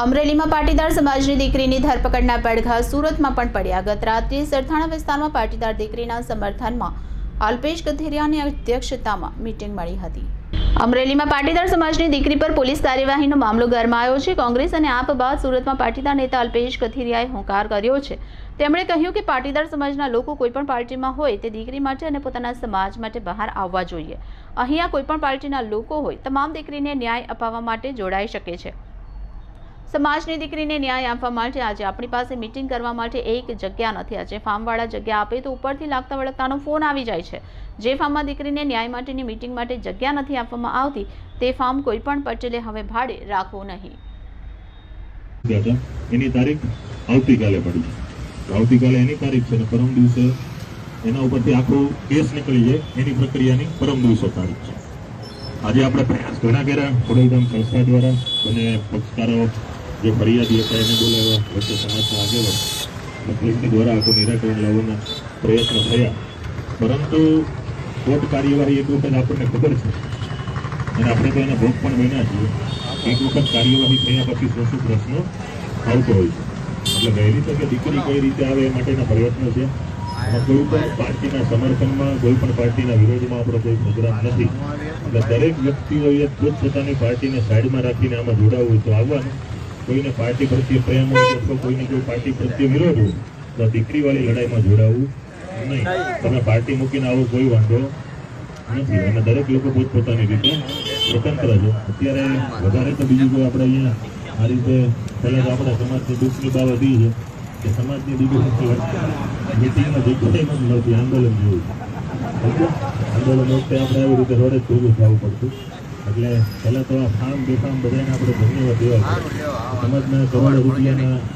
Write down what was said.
અમરેલીમાં પાટીદાર સમાજની દીકરીની ધરપકડના પડઘા સુરતમાં પણ પડ્યા. ગત રાત્રે સરથાણા વિસ્તારમાં પાટીદાર દીકરીના સમર્થનમાં અલ્પેશ કથેરિયાની અધ્યક્ષતામાં મીટિંગ મળી હતી. અમરેલીમાં પાટીદાર સમાજની દીકરી પર પોલીસ કાર્યવાહીનો મામલો ગરમાયો છે. કોંગ્રેસ અને આપ બાદ સુરતમાં પાટીદાર નેતા અલ્પેશ કથિરિયાએ હોંકાર કર્યો છે. તેમણે કહ્યું કે પાટીદાર સમાજના લોકો કોઈપણ પાર્ટીમાં હોય તે દીકરી માટે અને પોતાના સમાજ માટે બહાર આવવા જોઈએ. અહીંયા કોઈપણ પાર્ટીના લોકો હોય, તમામ દીકરીને ન્યાય અપાવવા માટે જોડાઈ શકે છે. સમાજની દીકરીને ન્યાય આપવા માટે આજે આપણી પાસે મિટિંગ કરવા માટે એક જગ્યા નથી. આજે ફાર્મવાળા જગ્યા આપે તો ઉપરથી લાગતા વળગતાનો ફોન આવી જાય છે. જે ફાર્મમાં દીકરીને ન્યાય માટેની મિટિંગ માટે જગ્યા નથી આપવામાં આવતી, તે ફાર્મ કોઈપણ પટેલે હવે ભાડે રાખવું નહીં. એની તારીખ આવતીકાલે પડી છે. આવતીકાલે એની તારીખ છે ને પરમ દિવસે એના ઉપરથી આખો કેસ નીકળી જાય, એની પ્રક્રિયાની પરમ દિવસે તારીખ છે. આજે આપણે પ્રયાસ ઘણા કર્યા, ખોડલધામ સંસ્થા દ્વારા અને પક્ષકારો જે ફરિયાદી હતા એને બોલાવ્યા. વચ્ચે સમાજના આગેવાન પોલીસની દ્વારા આખું નિરાકરણ લાવવાના પ્રયત્ન થયા. પરંતુ કોર્ટ કાર્યવાહી એક વખત આપણને ખબર છે. અને આપણે તો એના ભોગ પણ બન્યા છીએ. એક વખત કાર્યવાહી થયા પછી શું શું પ્રશ્નો આવતો હોય છે. એટલે વહેલી તકે દીકરી કઈ રીતે આવે એ માટેના પ્રયત્નો છે. કોઈ પણ પાર્ટીના સમર્થનમાં, કોઈ પણ પાર્ટીના વિરોધમાં આપણો કોઈ પ્રોગ્રામ નથી. એટલે દરેક વ્યક્તિઓએ પોતપોતાની પાર્ટીને સાઈડમાં રાખીને આમાં જોડાવવું તો આવવાનું. કોઈને પાર્ટી પ્રત્યે પ્રેમ હોય કોઈને કોઈ પાર્ટી પ્રત્યે વિરોધ હોય, તો દીકરીવાળી લડાઈમાં જોડાવું નહીં. તમે પાર્ટી મૂકીને આવો, કોઈ વાંધો નથી. અને દરેક લોકો પોતપોતાની રીતે સ્વતંત્ર છે. અત્યારે વધારે તો બીજું કોઈ આપણે અહીંયા આ રીતે પહેલાં તો આપણા સમાજની દુઃખની બાબત એ છે કે સમાજની દીકરી મિટિંગમાં જગ્યાએ નથી મળતી આંદોલન જેવું. આંદોલન વખતે આપણે આવી રીતે રોડે જ ભેગું થવું પડતું. એટલે પહેલાં તો આ ફાર્મ બેફામ બધાને આપણે ધન્યવાદ દેવા સમાજના કરોડો રૂપિયાના